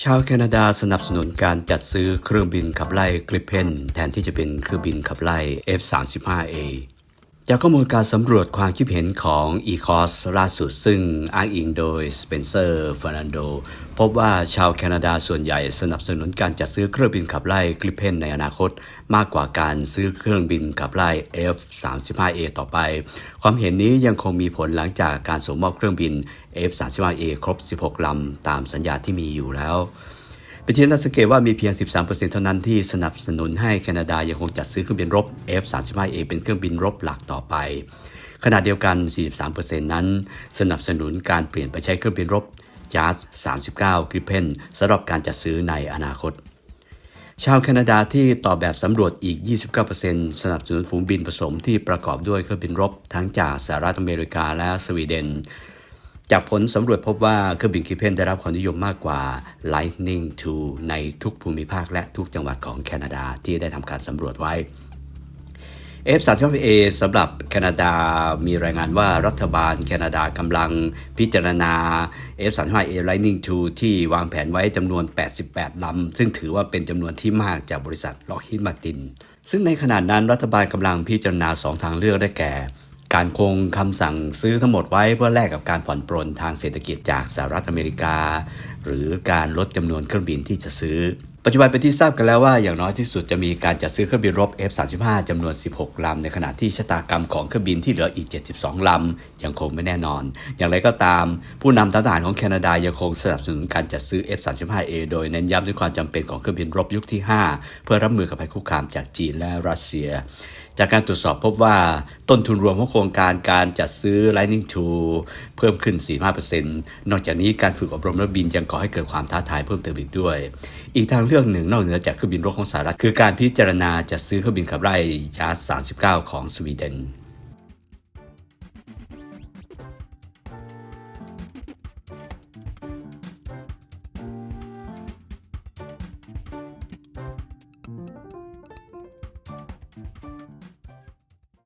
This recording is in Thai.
ชาวแคนาดาสนับสนุนการจัดซื้อเครื่องบินขับไล่กริปเพนแทนที่จะเป็นเครื่องบินขับไล่ F-35A จากข้อมูลการสำรวจความคิดเห็นของ e c o s ล่าสุดซึ่งอ้างอิงโดยสเปนเซอร์เฟอร์นันโดพบว่าชาวแคนาดาส่วนใหญ่สนับสนุนการจัดซื้อเครื่องบินขับไล่กริปเพนในอนาคต มากกว่าการซื้อเครื่องบินขับไล่ F-35A ต่อไป ความเห็นนี้ยังคงมีผลหลังจากการส่งมอบเครื่องบิน F-35A ครบ 16 ลำ ตามสัญญาที่มีอยู่แล้ว เป็นที่น่าสังเกตว่ามีเพียง 13%เท่านั้นที่สนับสนุนให้แคนาดายังคงจัดซื้อเครื่องบินรบ F-35A เป็นเครื่องบินรบหลักต่อไป ขณะเดียวกัน 43%นั้น สนับสนุนการเปลี่ยนไปใช้เครื่องบินรบ JAS 39 Gripen สำหรับการจัดซื้อในอนาคต ชาวแคนาดาที่ตอบแบบสำรวจอีก 29%สนับสนุนฝูงบินผสมที่ประกอบด้วยเครื่องบินรบ ทั้งจากสหรัฐอเมริกาและสวีเดน จากผลสำรวจพบว่าเครื่องบินคิเพนได้รับความนิยมมากกว่า Lightning II ในทุกภูมิภาคและทุกจังหวัดของแคนาดาที่ได้ทำการสำรวจไว้ F-35A สำหรับแคนาดามีรายงานว่ารัฐบาลแคนาดากำลังพิจารณา F-35A Lightning II ที่วางแผนไว้จำนวน 88 ลำ ซึ่งถือว่าเป็นจำนวนที่มากจากบริษัทล็อกฮิ d มาติน ซึ่งในขณะนั้นรัฐบาลกำลังพิจารณา 2 ทางเลือกได้แก่ การคงคำสั่งซื้อทั้งหมดไว้เพื่อแลกกับการผ่อนปรนทางเศรษฐกิจจากสหรัฐอเมริกา หรือการลดจำนวนเครื่องบินที่จะซื้อ ปัจจุบันเป็นที่ทราบกันแล้วว่าอย่างน้อยที่สุดจะมีการจัดซื้อเครื่องบินรบ F-35 จำนวน 16 ลำ ในขณะที่ชะตากรรมของเครื่องบินที่เหลืออีก 72 ลำ ยังคงไม่แน่นอน อย่างไรก็ตาม ผู้นำทหารของแคนาดายังคงสนับสนุนการจัดซื้อ F-35A โดยเน้นย้ำถึงความจำเป็นของเครื่องบินรบยุคที่ 5 เพื่อรับมือกับภัยคุกคามจากจีนและรัสเซีย จากการตรวจสอบพบว่าต้นทุนรวมของโครงการการจัดซื้อ Lightning II เพิ่มขึ้น 45%นอกจากนี้การฝึกอบรมนักบินยังก่อให้เกิดความท้าทายเพิ่มเติมอีกด้วย อีกทางเลือกหนึ่งนอกเหนือจากเครื่องบินรบของสหรัฐคือการพิจารณาจะซื้อเครื่องบินขับไล่ยา 39 ของสวีเดน